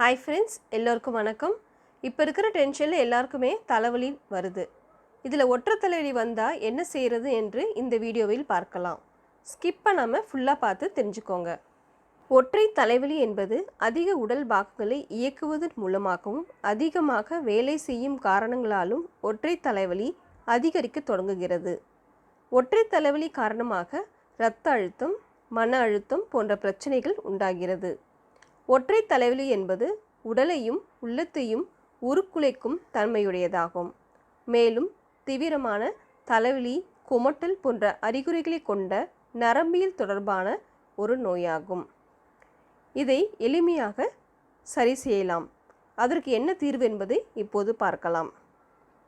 Hi friends எல்லோருக்கும் வணக்கம். இப்போ இருக்கிற டென்ஷனில் எல்லாருக்குமே தலைவலி வருது. இதில் ஒற்றை தலைவலி வந்தால் என்ன செய்கிறது என்று இந்த வீடியோவில் பார்க்கலாம். ஸ்கிப் பண்ணாமல் ஃபுல்லாக பார்த்து தெரிஞ்சுக்கோங்க. ஒற்றை தலைவலி என்பது அதிக உடல் பாகங்களை இயக்குவதன் மூலமாகவும் அதிகமாக வேலை செய்யும் காரணங்களாலும் ஒற்றை தலைவலி அதிகரிக்க தொடங்குகிறது. ஒற்றை தலைவலி காரணமாக இரத்த அழுத்தம் மன அழுத்தம் போன்ற பிரச்சனைகள் உண்டாகிறது. ஒற்றை தலைவலி என்பது உடலையும் உள்ளத்தையும் உருக்குலைக்கும் தன்மையுடையதாகும். மேலும் தீவிரமான தலைவலி குமட்டல் போன்ற அறிகுறிகளை கொண்ட நரம்பியல் தொடர்பான ஒரு நோயாகும். இதை எளிமையாக சரி செய்யலாம். அதற்கு என்ன தீர்வு என்பதை இப்போது பார்க்கலாம்.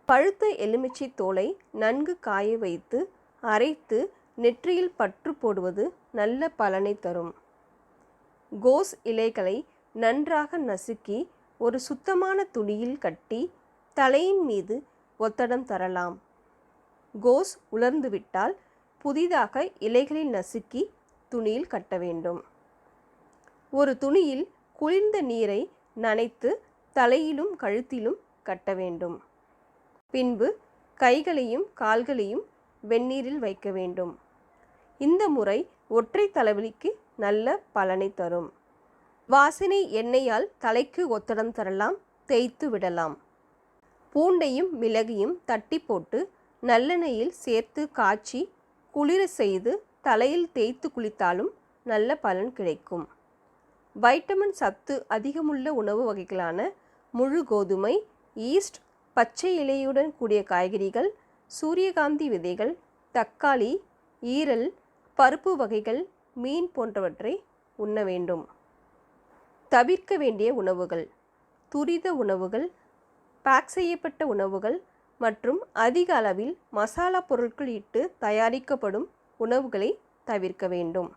பழுத்த எலுமிச்சை தோலை நன்கு காய வைத்து அரைத்து நெற்றியில் பற்று போடுவது நல்ல பலனை தரும். கோஸ் இலைகளை நன்றாக நசுக்கி ஒரு சுத்தமான துணியில் கட்டி தலையின் மீது ஒத்தடம் தரலாம். கோஸ் உலர்ந்துவிட்டால் புதிதாக இலைகளில் நசுக்கி துணியில் கட்ட வேண்டும். ஒரு துணியில் குளிர்ந்த நீரை நனைத்து தலையிலும் கழுத்திலும் கட்ட வேண்டும். பின்பு கைகளையும் கால்களையும் வெந்நீரில் வைக்க வேண்டும். இந்த முறை ஒற்றை தலைவலிக்கு நல்ல பலனை தரும். வாசனை எண்ணெயால் தலைக்கு ஒத்தடம் தரலாம் தேய்த்து விடலாம். பூண்டையும் மிளகையும் தட்டி போட்டு நல்லெண்ணெயில் சேர்த்து காய்ச்சி குளிர செய்து தலையில் தேய்த்து குளித்தாலும் நல்ல பலன் கிடைக்கும். வைட்டமின் சத்து அதிகமுள்ள உணவு வகைகளான முழு கோதுமை ஈஸ்ட் பச்சை இலையுடன் கூடிய காய்கறிகள் சூரியகாந்தி விதைகள் தக்காளி ஈரல் பருப்பு வகைகள் மீன் போன்றவற்றை உண்ண வேண்டும். தவிர்க்க வேண்டிய உணவுகள் துரித உணவுகள் பேக் செய்யப்பட்ட உணவுகள் மற்றும் அதிக அளவில் மசாலா பொருட்கள் இட்டு தயாரிக்கப்படும் உணவுகளை தவிர்க்க வேண்டும்.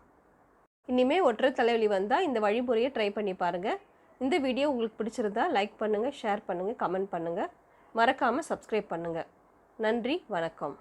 இனிமேல் ஒற்றை தலைவலி வந்தால் இந்த வழிமுறையை ட்ரை பண்ணி பாருங்கள் இந்த வீடியோ உங்களுக்கு பிடிச்சிருந்தா லைக் பண்ணுங்கள் ஷேர் பண்ணுங்கள் கமெண்ட் பண்ணுங்கள் மறக்காமல் சப்ஸ்கிரைப் பண்ணுங்கள் நன்றி வணக்கம்.